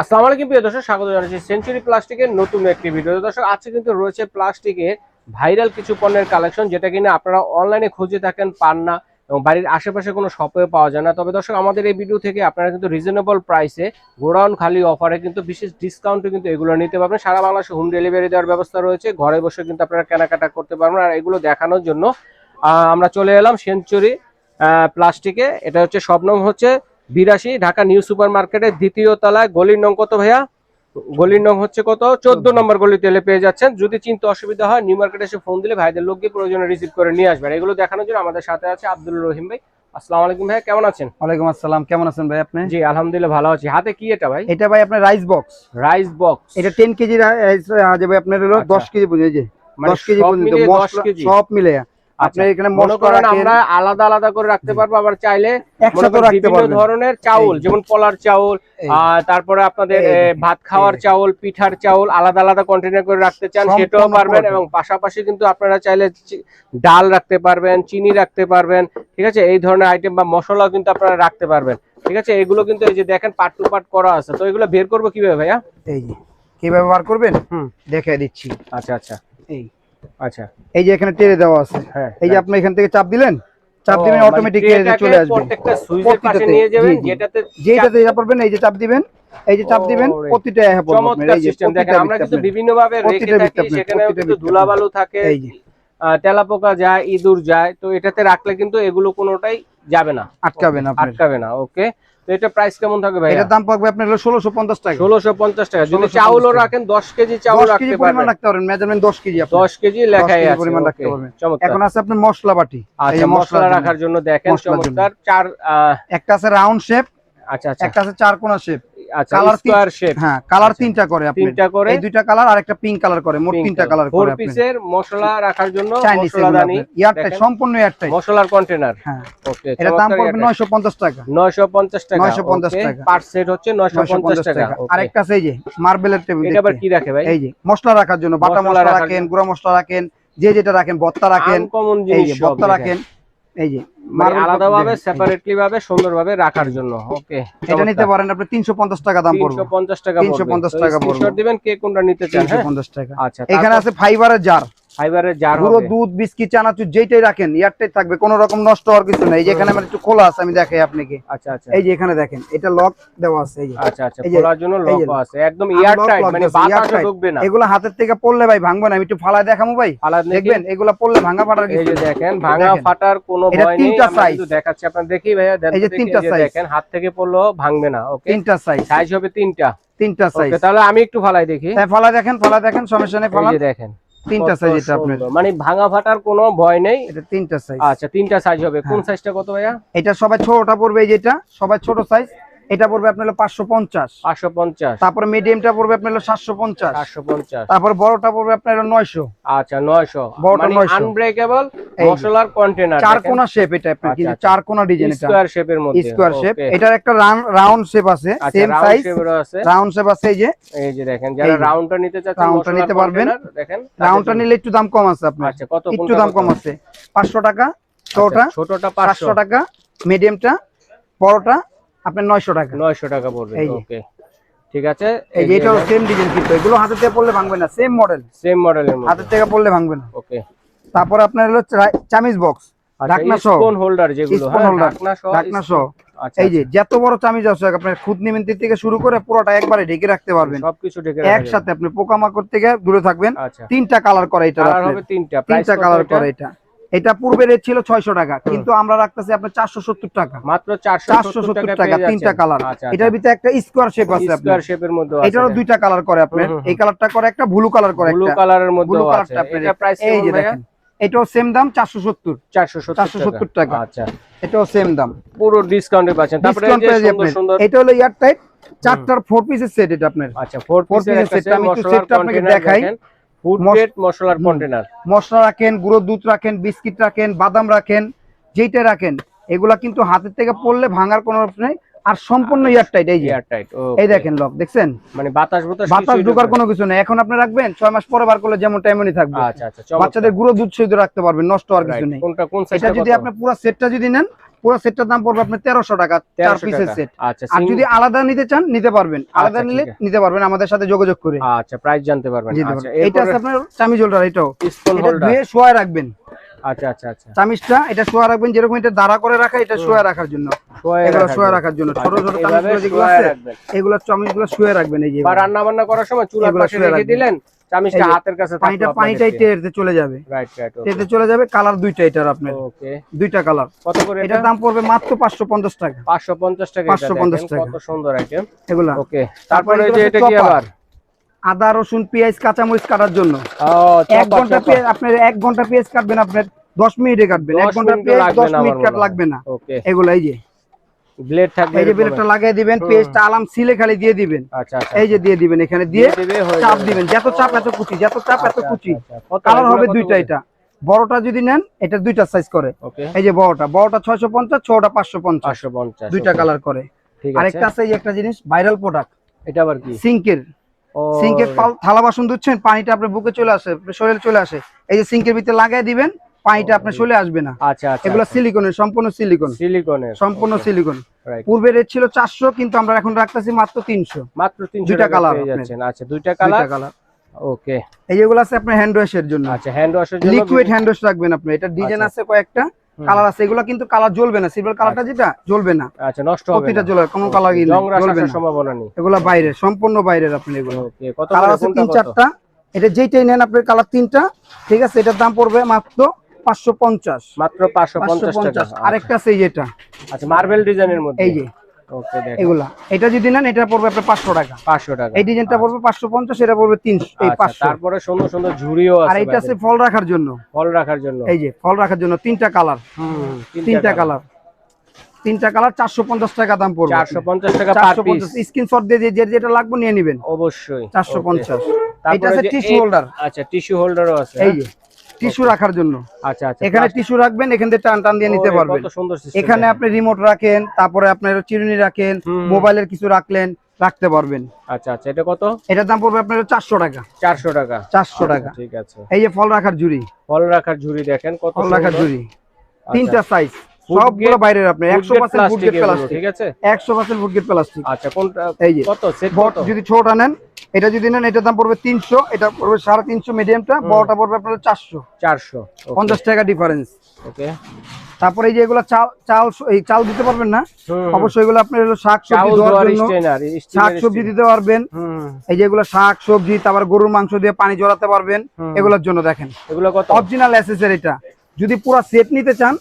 আসসালামু আলাইকুম, প্রিয় দর্শক, স্বাগত জানাচ্ছি সেঞ্চুরি প্লাস্টিকের নতুন একটি ভিডিও দর্শক, আজকে কিন্তু রয়েছে প্লাস্টিকের ভাইরাল কিছু পণ্যের কালেকশন যেটা কিনা আপনারা অনলাইনে খুঁজে থাকেন, পান না এবং বাড়ির আশেপাশে কোনো শপে পাওয়া যায় না। তবে দর্শক, আমাদের এই ভিডিও থেকে আপনারা কিন্তু রিজনেবল প্রাইসে গোডাউন খালি অফারে কিন্তু বিশেষ ডিসকাউন্টে কিন্তু এগুলো নিতে পারবেন। সারা বাংলাদেশে হোম ডেলিভারি দেওয়ার ব্যবস্থা রয়েছে। ঘরে বসে কিন্তু আপনারা কেনাকাটা করতে পারবেন আর এগুলো দেখানোর জন্য আমরা চলে এলাম সেঞ্চুরি প্লাস্টিকে এটা হচ্ছে, স্বপ্নম হচ্ছে বিরাশি ঢাকা নিউ সুপার মার্কেটের দ্বিতীয় তলায় গলির নং কত ভাইয়া? গলির নং হচ্ছে কত? চোদ্দ নম্বর গলিতে এলে পেয়ে যাচ্ছেন। যদি চিনতে অসুবিধা হয় নিউ মার্কেটে এসে ফোন দিলে ভাইদের লোক গিয়ে প্রয়োজনে রিসিভ করে নিয়ে আসবেন। এগুলো দেখানোর জন্য আমাদের সাথে আছে আব্দুল রহিম ভাই। আসসালামু আলাইকুম ভাই কেমন আছেন? ওয়ালাইকুম আসসালাম কেমন আছেন ভাই আপনি? জি আলহামদুলিল্লাহ ভালো আছি। হাতে কি এটা ভাই? এটা ভাই আপনার রাইস বক্স রাইস বক্স এটা টেন কেজি রাইস যাবে আপনার হলো আচ্ছা। কেজি যে মানে কেজি সব পর্যন্ত মিলিয়ে 10 মশলা কেজি। সব মিলে আপনার এখানে মনে করেন আমরা আলাদা আলাদা করে রাখতে পারব আবার চাইলে একসাথে করেন রাখতে বিভিন্ন ধরনের চাউল যেমন পলার চাউল আর তারপরে আপনাদের ভাত খাওয়ার চাউল পিঠার চাউল আলাদা আলাদা কন্টেনার করে রাখতে চান সেটাও পারবেন। এবং পাশাপাশি কিন্তু আপনারা চাইলে ডাল রাখতে পারবেন চিনি রাখতে পারবেন ঠিক আছে? এই ধরনের আইটেম বা মশলাও কিন্তু আপনারা রাখতে পারবেন ঠিক আছে? এগুলো কিন্তু এই যে দেখেন পার্ট টু পার্ট করা আছে। তো এগুলো বের করব কীভাবে ভাইয়া? এই কীভাবে বার করবেন? হুম। দেখে দিচ্ছি। আচ্ছা আচ্ছা। এই। আচ্ছা এই যে এখানে টেরে দেওয়া আছে হ্যাঁ এই যে আপনি এখান থেকে চাপ দিলেন চাপ দিবেন মানে অটোমেটিক ট্রেটাকে চলে আসবে। প্রত্যেকটা সুইচের পাশে নিয়ে যাবেন জি, জি। যেটাতে যা পারবেন এই যে চাপ দিবেন এই যে চাপ দিবেন। প্রতিটা আমরা কিন্তু বিভিন্ন ভাবে রেখে থাকি সেখানে ধুলাবালু থাকে। এই যে। আহ, তেলাপোকা যায় ইঁদুর যায় তো এটাতে রাখলে কিন্তু এগুলো কোনোটাই যাবে না। আটকাবেন আপনার। আটকাবে না ওকে তো এটা প্রাইস কেমন থাকবে ভাই এটার দাম আপনার টাকা। যদি চাউলও রাখেন দশ কেজি চাউল রাখতে পরিমাণ রাখতে পারবেন মেজারমেন্ট দশ কেজি কেজি লেখাই আছে পরিমাণ রাখতে পারবেন। এখন আছে আপনার মশলা বাটি। আচ্ছা মশলা রাখার জন্য দেখেন চমৎকার। চার একটা আছে রাউন্ড শেপ আচ্ছা আচ্ছা। একটা আছে চার কোনা শেপ আচ্ছা শেপ হ্যাঁ কালার আচ্ছা। তিনটা করে আপনি। তিনটা করে। এই দুইটা কালার আর একটা পিঙ্ক কালার করে মোট তিনটা কালার করে আপনি। পিসের মশলা রাখার জন্য মশলাদানি সম্পূর্ণ মশলার কন্টেনার হ্যাঁ। ওকে এটার দাম পড়বে 950 টাকা। 950 টাকা 950 টাকা। পার সেট হচ্ছে 950 950 টাকা okay। আরেকটা আছে যে মার্বেলের টেবিল এটা আবার কি রাখে ভাই? এই যে মশলা রাখার জন্য বাটা মশলা রাখেন। গুঁড়া মশলা রাখেন যে যেটা রাখেন ভর্তা রাখেন এই যে ভর্তা রাখেন এই যে। মানে marble আলাদা ভাবে দেখেন, এই যে। সেপারেটলি ভাবে সুন্দরভাবে রাখার জন্য। ওকে এটা নিতে পারেন আপনি 350 টাকা দাম পড়বে। 350 টাকা 350 টাকা পড়বে। দিবেন কে কোনটা নিতে চান হ্যাঁ? 350 টাকা। আচ্ছা এখানে আছে ফাইবারের জার ফাইবারের জার পুরো দুধ বিস্কিট চানাচুর যেটাই রাখেন এয়ারটাইট থাকবে কোনো রকম নষ্ট হওয়ার কিছু নেই। এই যে এখানে আমার একটু খোলা আছে আমি দেখাই আপনাকে। আচ্ছা আচ্ছা। এই যে এখানে দেখেন এটা লক দেওয়া আছে এই যে। আচ্ছা আচ্ছা খোলার জন্য লক আছে। একদম এয়ার টাইট মানে airtight। ঢুকবে না। এগুলো হাতের থেকে পড়লে ভাই ভাঙবে না আমি একটু ফালায় দেখাবো ভাই? দেখবেন এগুলো পড়লে ভাঙা ফাটার এই যে দেখেন ভাঙা ফাটার কোনো ভয় নেই। size। কিন্তু দেখাচ্ছি আপনার দেখি ভাইয়া এই যে তিনটা size। দেখেন হাত থেকে পড়লেও ভাঙবে না ওকে তিনটা সাইজ সাইজ হবে তিনটা। তিনটা সাইজ তাহলে আমি একটু ফালাই দেখি। হ্যাঁ ফালা দেখেন ফালা দেখেন সমস্যা নেই ফালা দেখেন। তিনটা সাইজ এটা আপনার। মানে ভাঙা ফাটার কোনো ভয় নেই? এটা তিনটা সাইজ আচ্ছা তিনটা সাইজ হবে। কোন হ্যাঁ। সাইজটা কত ভাইয়া? এটা সবাই ছোটটা পড়বে এই যেটা সবাই ছোট সাইজ এটা পড়বে আপনার হলো পাঁচশো পঞ্চাশ। পাঁচশো পঞ্চাশ। তারপরে মিডিয়ামটা পড়বে আপনার হলো সাতশো পঞ্চাশ। চারশো পঞ্চাশ। তারপর বড়টা পড়বে আপনার হলো নয়শো। আচ্ছা নয়শো। বড়টা মানে আনব্রেকেবল মশলার কন্টেনার চার কোনা শেপ এটা আপনার কি আচ্ছা, আচ্ছা। চার কোনা ডিজাইন এটা। স্কোয়ার শেপের মধ্যে। Square shape. এটার একটা রাউন্ড শেপ আছে সেম সাইজ রাউন্ড শেপ আছে। এই যে। এই যে দেখেন যারা রাউন্ডটা নিতে চাচ্ছেন রাউন্ডটা নিতে পারবেন। দেখেন রাউন্ডটা নিলে একটু দাম কম আছে আপনার। আচ্ছা কত একটু দাম কম আছে? পাঁচশো টাকা ছোটটা আচ্ছা, ছোটটা পাঁচশো। পাঁচশো টাকা মিডিয়ামটা বড়টা আপনার নয়শো টাকা। নয়শো টাকা পড়বে ওকে। ঠিক আছে এই যে এটাও সেম ডিজাইন কিন্তু। এগুলো হাতের থেকে পড়লে ভাঙবে না সেম মডেল সেম মডেলের মধ্যে। হাতের থেকে পড়লে ভাঙবে না। ওকে। তারপর আপনার হলো চামিজ বক্স ঢাকনা সহ। স্পুন হোল্ডার যেগুলো হ্যাঁ ঢাকনা সহ ঢাকনা সহ। আচ্ছা এই যে যত বড় চামিজ আছে আপনার খুদ নিমিন্তি থেকে শুরু করে পুরোটা একবারে ঢেকে রাখতে পারবেন। সবকিছু ঢেকে একসাথে আপনি পোকামাকড় থেকে দূরে থাকবেন। আচ্ছা। তিনটা কালার করে এটা তিনটা। তিনটা কালার করে এটা। এটা পূর্বে রেট ছিল ছয়শো টাকা কিন্তু আমরা রাখতেছি আপনার চারশো সত্তর টাকা। মাত্র চারশো সত্তর টাকা তিনটা কালার আচ্ছা এটার ভিতরে একটা স্কোয়ার শেপ আছে স্কয়ার শেপের মধ্যে এটারও দুইটা কালার করে আপনার এই কালারটা করে একটা ব্লু কালার করে ব্লু কালারের মধ্যে ব্লু কালারটা আপনার এই যে দেখেন এটাও সেম দাম চারশো সত্তর। 470 470 টাকা। আচ্ছা। এটাও সেম দাম। পুরো ডিসকাউন্টে পাচ্ছেন। তারপরে সুন্দর সুন্দর এটা হলো এয়ার টাইট চারটার ফোর পিসের সেট এটা আপনার। আচ্ছা ফোর পিসের piece একটা set টা আমি একটু মশলার set টা আপনাকে দেখাই। মশলার কন্টেনার মশলা রাখেন গুঁড়ো দুধ রাখেন বিস্কিট রাখেন বাদাম রাখেন যেইটা রাখেন এগুলা কিন্তু হাতের থেকে পড়লে ভাঙার কোনো অপশন নেই। আর সম্পূর্ণ এই যে। এই দেখেন লক দেখছেন? মানে বাতাস বাতাস ঢোকার কোনো কিছু নেই। এখন আপনি রাখবেন ছয় মাস পরে বার করলে যেমন তেমনই থাকবে। আচ্ছা আচ্ছা বাচ্চাদের গুঁড়ো দুধ সহিত রাখতে পারবেন নষ্ট হওয়ার কিছু. নেই। এটা যদি আপনি পুরো সেটটা যদি নেন পুরো সেটটার দাম পড়বে আপনার তেরোশো টাকা চার পিসের সেট আচ্ছা আর যদি আলাদা নিতে চান নিতে পারবেন। আলাদা আচ্ছা, নিলে নিতে পারবেন আমাদের সাথে যোগাযোগ করে। আচ্ছা প্রাইস জানতে পারবেন। আচ্ছা। এটা আছে আপনার চামিজ হোল্ডার এটাও। ধুয়ে শোয়া রাখবেন। আচ্ছা আচ্ছা আচ্ছা। চামিজটা এটা শোয়া রাখবেন যেরকম এটা দাঁড়া করে রাখা এটা শোয়া রাখার জন্য। এগুলো রাখার শোয়া জন্য। রাখার জন্য। ছোট ছোট চামিজগুলো যেগুলো আছে রাখবেন। এগুলো চামিজগুলো শুয়ে রাখবেন এই যে রান্না বান্না করার সময় চুলার পাশে শুয়ে রেখে। দিলেন চামিচটা হাতের কাছে পানিটা পানিটা টেরতে চলে যাবে। রাইট রাইট টেরতে চলে যাবে কালার দুইটা এটার আপনার। ওকে দুইটা কালার। কত করে এটা? দাম পড়বে মাত্র পাঁচশো পঞ্চাশ টাকা। 550 টাকা 550 টাকা। কত সুন্দর আইটেম এগুলা। ওকে তারপরে এগুলো যে এটা কি আবার? আদা রসুন পেঁয়াজ কাঁচামরিচ কাটার জন্য। এক ঘণ্টা পেঁয়াজ আপনার এক ঘণ্টা পেঁয়াজ কাটবেন আপনার দশ মিনিটে কাটবেন। এক ঘণ্টা পেঁয়াজ দশ মিনিট কাট লাগবে না। ওকে এগুলো এই যে। ব্লেড থাকবে এই যে। বেলেটটা লাগিয়ে দিবেন। পেঁয়াজটা আলাম সিলে খালি দিয়ে দিবেন। আচ্ছা আচ্ছা এই যে দিয়ে দিবেন এখানে দিয়ে চাপ দিবেন যত চাপ এত কুচি যত চাপ এত আচ্ছা, কুচি। আচ্ছা, আচ্ছা। কালার হবে দুইটা এটা। বড়টা যদি নেন এটা দুইটা সাইজ করে। এই যে বড়টা বড়টা ছয়শো পঞ্চাশ ছোটটা পাঁচশো পঞ্চাশ। 550 দুইটা কালার করে। আরেকটা আছে। এই একটা জিনিস ভাইরাল প্রোডাক্ট এটা আবার কি? সিঙ্কের সিঙ্কের থালা বাসন ধুচ্ছেন পানিটা আপনার বুকে চলে আসে শরীরে চলে আসে। এই যে সিঙ্কের ভিতরে লাগাই দিবেন পানিটা আপনার চলে আসবে না। আচ্ছা আচ্ছা এগুলো সিলিকনের সম্পূর্ণ সিলিকন সিলিকনের সম্পূর্ণ সিলিকন পূর্বে রেট ছিল চারশো কিন্তু আমরা এখন রাখতেছি মাত্র তিনশো। মাত্র 300 দুইটা। যাচ্ছেন। আচ্ছা দুইটা কালার কালার ওকে এই যেগুলো আছে আপনার হ্যান্ড ওয়াশের জন্য। আচ্ছা হ্যান্ড ওয়াশের জন্য লিকুইড হ্যান্ড ওয়াশ রাখবেন আপনি। এটা ডিজাইন আচ্ছা। আছে কয়েকটা। কালার আছে। এগুলো কিন্তু কালার জ্বলবে না। সিলভার কালারটা যেটা জ্বলবে না। আচ্ছা নষ্ট হবে প্রতিটা জ্বলবে কোনো কালার জং রাশ জ্বলবে না। সম্ভাবনা নেই। এগুলো বাইরে সম্পূর্ণ বাইরের আপনি এগুলো। ওকে কত কালার আছে তিন চারটা। এটা যেইটাই নেন আপনার কালার তিনটা। ঠিক আছে এটার দাম পড়বে মাত্র পাঁচশো পঞ্চাশ। মাত্র পাঁচশো 550 পঞ্চাশ। টাকা আরেকটা আছে এই আচ্ছা মার্বেল ডিজাইনের মধ্যে? এই যে। এগুলা। এটা যদি নেন এটা পড়বে আপনার পাঁচশো টাকা। 500 টাকা। এই ডিজাইনটা পড়বে পাঁচশো পঞ্চাশ এটা পড়বে তিনশো এই আচ্ছা, পাঁচশো। তারপরে সুন্দর সুন্দর ঝুড়িও আর এটা আছে ফল রাখার জন্য। ফল রাখার জন্য। এই যে ফল রাখার জন্য তিনটা কালার। হুম তিনটা কালার। তিনটা কালার চারশো পঞ্চাশ টাকা দাম পড়বে। 450 টাকা পার চারশো পিস পঞ্চাশ স্ক্রিনশট দিয়ে যে- যেটা লাগবে নিয়ে নেবেন। অবশ্যই। চারশো. পঞ্চাশ। এটা আছে টিস্যু হোল্ডার আচ্ছা টিস্যু হোল্ডারও আছে। এই যে। টিস্যু রাখার জন্য। আচ্ছা আচ্ছা। এখানে টিস্যু রাখবেন এখান থেকে টান টান দিয়ে নিতে পারবেন। এখানে আপনি রিমোট রাখেন তারপরে আপনার চিরুনি রাখেন মোবাইলের কিছু রাখলেন রাখতে পারবেন। আচ্ছা আচ্ছা এটা কত? এটার দাম পড়বে আপনার চারশো টাকা। 400 টাকা। চারশো আচ্ছা, টাকা। ঠিক আছে। এই যে ফল রাখার ঝুড়ি। ফল রাখার ঝুড়ি দেখেন কত ফল রাখার ঝুড়ি। আচ্ছা, তিনটা সাইজ সবগুলো বাইরের আপনি food একশো grade পার্সেন্ট ফুড plastic গেট এগুলো, প্লাস্টিক ঠিক আছে? একশো পার্সেন্ট ফুড গেট প্লাস্টিক আচ্ছা কোনটা? এই যে কত? সেট কত? যদি ছোটটা নেন এটা যদি নেন এটার দাম পড়বে তিনশো এটা পড়বে সাড়ে তিনশো মিডিয়ামটা বড়টা পড়বে আপনার চারশো। 400 পঞ্চাশ টাকা ডিফারেন্স ওকে তারপরে এই যে এগুলো চাল চাল এই চাল দিতে পারবেন না? অবশ্যই এগুলো আপনার হলো শাক সবজি দেওয়ার জন্য শাক সবজি দিতে পারবেন। এই যে এগুলো শাক সবজি তারপর গরুর মাংস দিয়ে পানি জড়াতে পারবেন। এগুলোর জন্য দেখেন। এগুলো কত? অরিজিনাল অ্যাসেসের এটা। যদি পুরো সেট নিতে চান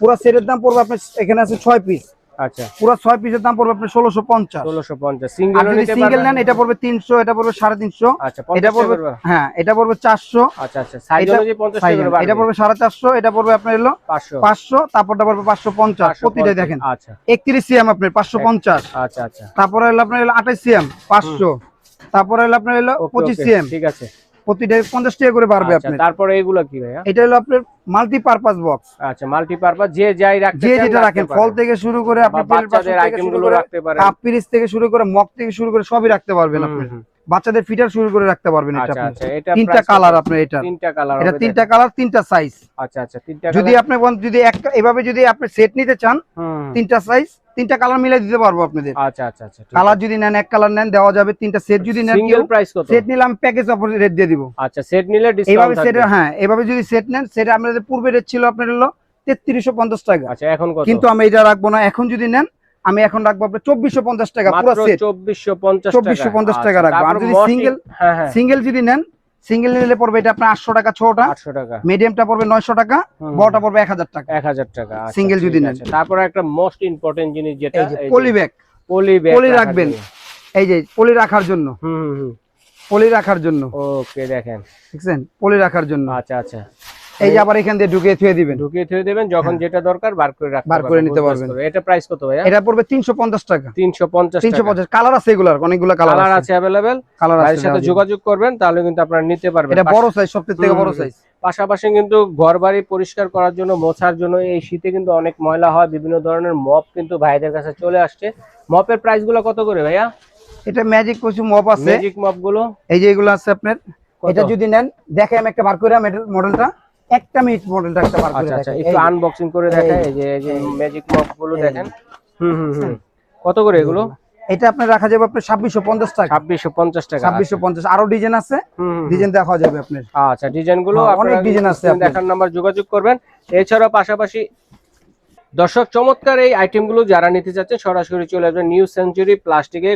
পুরো সেটের দাম পড়বে আপনার এখানে আছে ছয় পিস আচ্ছা। পুরো ছয় পিসের দাম পড়বে আপনার ষোলোশো পঞ্চাশ। 1650 আর সিঙ্গেল সিঙ্গেল নেন এটা পড়বে তিনশো এটা পড়বে সাড়ে তিনশো। আচ্ছা এটা পড়বে হ্যাঁ এটা পড়বে চারশো। আচ্ছা আচ্ছা এটা অনুযায়ী 50 size টাকা করে এটা পড়বে সাড়ে চারশো এটা পড়বে আপনার হলো 500 পাঁচশো তারপরটা পড়বে পাঁচশো পঞ্চাশ। প্রতিটাই দেখেন। আচ্ছা। একত্রিশ সিএম আপনার পাঁচশো পঞ্চাশ। আচ্ছা আচ্ছা। তারপরে হলো আপনার হলো আঠাশ সিএম পাঁচশো। তারপরে হলো আপনার হলো পঁচিশ সিএম। ঠিক আছে। প্রতিটাই পঞ্চাশ টাকা করে বাড়বে আচ্ছা, আপনার। তারপরে এগুলো কি ভাইয়া? এটা হলো আপনার মাল্টি পারপাস বক্স আচ্ছা মাল্টিপারপাস যে যাই রাখতে যে যেটা রাখেন ফল থেকে শুরু করে আপনি বাচ্চাদের থেকে আইটেম শুরু গুলো করে রাখতে পারেন। কাপ পিরিচ থেকে শুরু করে মগ থেকে শুরু করে সবই রাখতে পারবেন আপনি। বাচ্চাদের ফিটার শুরু করে রাখতে পারবেন এটা আচ্ছা আপনি। আচ্ছা এটা তিনটা কালার আপনার এটা। তিনটা কালার এটা তিনটা কালার তিনটা সাইজ আচ্ছা আচ্ছা তিনটা যদি? আপনি যদি একটা এভাবে যদি আপনি সেট নিতে চান তিনটা সাইজ তিনটা কালার মিলাই দিতে পারব আপনাদের। আচ্ছা আচ্ছা আচ্ছা কালার যদি নেন এক কালার নেন দেওয়া যাবে তিনটা সেট যদি নেন সিঙ্গেল প্রাইস কত? সেট নিলে আমি প্যাকেজ অফার রেট দিয়ে দিব। আচ্ছা সেট নিলে ডিসকাউন্ট এইভাবে সেট হ্যাঁ এভাবে যদি সেট নেন সেটা আপনাদের পূর্বে রেট ছিল আপনার হলো তেত্রিশশো পঞ্চাশ টাকা। আচ্ছা এখন কত? কিন্তু আমি এটা রাখব না এখন যদি নেন আমি এখন রাখব আপনার চব্বিশশো পঞ্চাশ টাকা পুরো সেট 2450 টাকা। 2450 টাকা আচ্ছা, রাখব। আর যদি single- হ্যাঁ হ্যাঁ। সিঙ্গেল যদি নেন সিঙ্গেল নিলে পড়বে এটা আপনার আটশো টাকা ছোটা 800 টাকা। মিডিয়ামটা পড়বে নয়শো টাকা বড়টা পড়বে এক হাজার টাকা। 1000 টাকা সিঙ্গেল যদি নেন। তারপর একটা মোস্ট ইম্পর্টেন্ট জিনিস যেটা পলি ব্যাগ। পলি ব্যাগ পলি রাখবেন। এই যে পলি রাখার জন্য। হুম হুম, হুম। পলি রাখার জন্য। ওকে দেখেন। দেখছেন পলি রাখার জন্য। আচ্ছা আচ্ছা। এই যে আবার এখান দিয়ে ঢুকিয়ে থুয়ে দিবেন ঢুকিয়ে থুয়ে দেবেন যখন যেটা দরকার বার করে রাখতে হ্যাঁ। বার করে নিতে বুঝতে পারবেন। পারছি। এটা প্রাইস কত ভাইয়া এটা পড়বে তিনশো পঞ্চাশ টাকা 350 তিনশো টাকা পঞ্চাশ কালার আছে এগুলার অনেকগুলো কালার কালার আছে আছে अवेलेबल কালার আছে ভাইয়ের সাথে দেওয়া যাবে। যোগাযোগ করবেন তাহলে কিন্তু আপনারা নিতে পারবেন এটা বড় সাইজ সবথেকে থেকে বড় হুম, সাইজ পাশাপাশি কিন্তু ঘর বাড়ি পরিষ্কার করার জন্য মোছার জন্য এই শীতে কিন্তু অনেক ময়লা হয় বিভিন্ন ধরনের মপ কিন্তু ভাইদের কাছে চলে আসছে মপের প্রাইস গুলো কত করে ভাইয়া এটা ম্যাজিক কিছু মপ আছে ম্যাজিক মপ গুলো এই যে এগুলো আছে আপনার কত? এটা যদি নেন দেখে আমি একটা বার করে মডেলটা একটা মিনিট মডেলটা একটা বার করে আচ্ছা আচ্ছা একটু আনবক্সিং করে দেখেন এই যে এই যে ম্যাজিক মগগুলো দেখেন। হুম হুম হুম। কত করে এগুলো? এটা আপনার রাখা যাবে আপনার ছাব্বিশশো পঞ্চাশ টাকা। ছাব্বিশশো পঞ্চাশ টাকা ছাব্বিশশো পঞ্চাশ আরও ডিজাইন আছে। ডিজাইন দেখা যাবে আপনার। আচ্ছা ডিজাইনগুলো হ্যাঁ, অনেক ডিজাইন আছে আপনি। দেখার নাম্বার যোগাযোগ করবেন। এছাড়া পাশাপাশি দর্শক, চমৎকার এই আইটেমগুলো যারা নিতে চাচ্ছেন, সরাসরি চলে আসবেন নিউ সেঞ্চুরি প্লাস্টিকে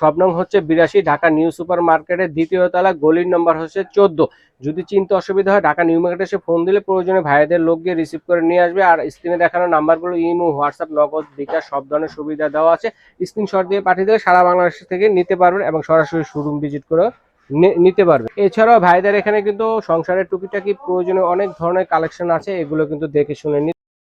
সব নং হচ্ছে বিরাশি, ঢাকা নিউ সুপার মার্কেটের দ্বিতীয় তলা, গলির নম্বর হচ্ছে চোদ্দ। যদি চিনতে অসুবিধা হয়, ঢাকা নিউ মার্কেটে এসে ফোন দিলে প্রয়োজনে ভাইদের লোক গিয়ে রিসিভ করে নিয়ে আসবে। আর স্ক্রিনে দেখানো নাম্বারগুলো ইমো হোয়াটসঅ্যাপ নগদ, বিকাশ, সব ধরনের সুবিধা দেওয়া আছে। স্ক্রিনশট দিয়ে পাঠিয়ে দিলে সারা বাংলাদেশ থেকে নিতে পারবেন এবং সরাসরি শোরুম ভিজিট করে নিতে পারবে এছাড়াও ভাইদের এখানে কিন্তু সংসারের টুকিটাকি প্রয়োজনীয় অনেক ধরনের কালেকশন আছে, এগুলো কিন্তু দেখে শুনে